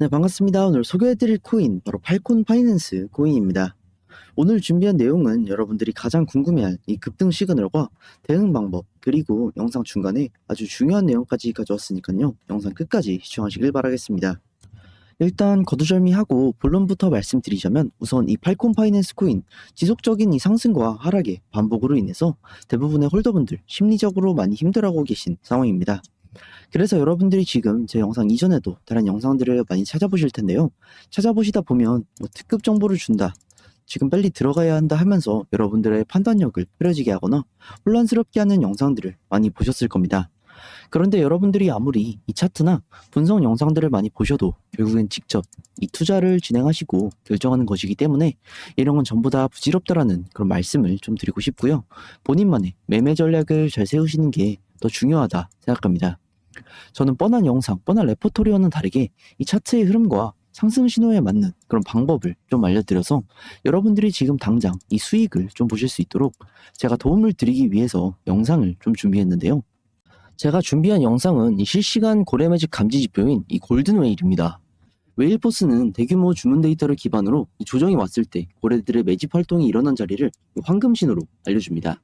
네, 반갑습니다. 오늘 소개해드릴 코인, 바로 팔콘 파이낸스 코인입니다. 오늘 준비한 내용은 여러분들이 가장 궁금해할 이 급등 시그널과 대응 방법, 그리고 영상 중간에 아주 중요한 내용까지 가져왔으니까요. 영상 끝까지 시청하시길 바라겠습니다. 일단 거두절미하고 본론부터 말씀드리자면 우선 이 팔콘 파이낸스 코인 지속적인 이 상승과 하락의 반복으로 인해서 대부분의 홀더분들 심리적으로 많이 힘들어하고 계신 상황입니다. 그래서 여러분들이 지금 제 영상 이전에도 다른 영상들을 많이 찾아보실 텐데요. 찾아보시다 보면 뭐 특급 정보를 준다. 지금 빨리 들어가야 한다 하면서 여러분들의 판단력을 흐려지게 하거나 혼란스럽게 하는 영상들을 많이 보셨을 겁니다. 그런데 여러분들이 아무리 이 차트나 분석 영상들을 많이 보셔도 결국엔 직접 이 투자를 진행하시고 결정하는 것이기 때문에 이런 건 전부 다 부질없다라는 그런 말씀을 좀 드리고 싶고요. 본인만의 매매 전략을 잘 세우시는 게 더 중요하다 생각합니다. 저는 뻔한 영상, 뻔한 레포토리와는 다르게 이 차트의 흐름과 상승 신호에 맞는 그런 방법을 좀 알려드려서 여러분들이 지금 당장 이 수익을 좀 보실 수 있도록 제가 도움을 드리기 위해서 영상을 좀 준비했는데요. 제가 준비한 영상은 이 실시간 고래 매직 감지 지표인 이 골든 웨일입니다. 웨일포스는 대규모 주문 데이터를 기반으로 이 조정이 왔을 때 고래들의 매집 활동이 일어난 자리를 이 황금 신호로 알려줍니다.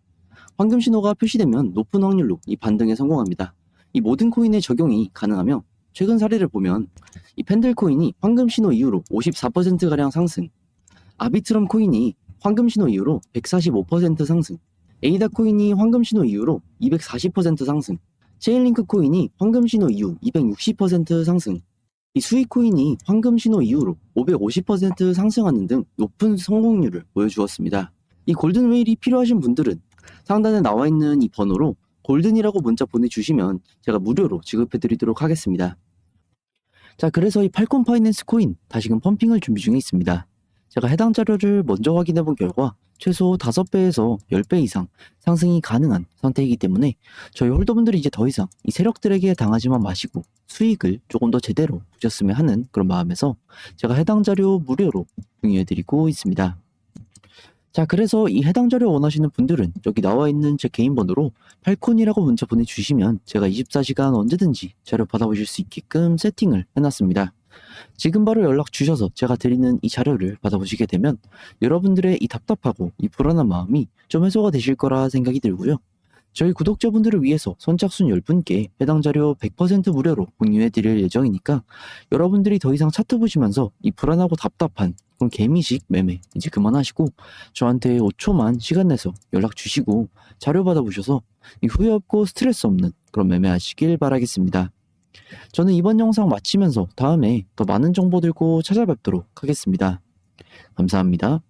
황금 신호가 표시되면 높은 확률로 이 반등에 성공합니다. 이 모든 코인에 적용이 가능하며 최근 사례를 보면 이 펜들 코인이 황금 신호 이후로 54%가량 상승, 아비트럼 코인이 황금 신호 이후로 145% 상승, 에이다 코인이 황금 신호 이후로 240% 상승, 체인링크 코인이 황금 신호 이후 260% 상승, 이 수익 코인이 황금 신호 이후로 550% 상승하는 등 높은 성공률을 보여주었습니다. 이 골든 웨일이 필요하신 분들은 상단에 나와 있는 이 번호로 골든이라고 문자 보내주시면 제가 무료로 지급해 드리도록 하겠습니다. 자, 그래서 이 팔콘 파이낸스 코인 다시금 펌핑을 준비 중에 있습니다. 제가 해당 자료를 먼저 확인해 본 결과 최소 5배에서 10배 이상 상승이 가능한 상태이기 때문에 저희 홀더분들이 이제 더 이상 이 세력들에게 당하지만 마시고 수익을 조금 더 제대로 보셨으면 하는 그런 마음에서 제가 해당 자료 무료로 공유해 드리고 있습니다. 자, 그래서 이 해당 자료 원하시는 분들은 여기 나와 있는 제 개인 번호로 팔콘이라고 문자 보내주시면 제가 24시간 언제든지 자료 받아보실 수 있게끔 세팅을 해놨습니다. 지금 바로 연락 주셔서 제가 드리는 이 자료를 받아보시게 되면 여러분들의 이 답답하고 이 불안한 마음이 좀 해소가 되실 거라 생각이 들고요. 저희 구독자분들을 위해서 선착순 10분께 해당 자료 100% 무료로 공유해 드릴 예정이니까 여러분들이 더 이상 차트 보시면서 이 불안하고 답답한 그런 개미식 매매 이제 그만하시고 저한테 5초만 시간 내서 연락 주시고 자료 받아보셔서 이 후회 없고 스트레스 없는 그런 매매 하시길 바라겠습니다. 저는 이번 영상 마치면서 다음에 더 많은 정보 들고 찾아뵙도록 하겠습니다. 감사합니다.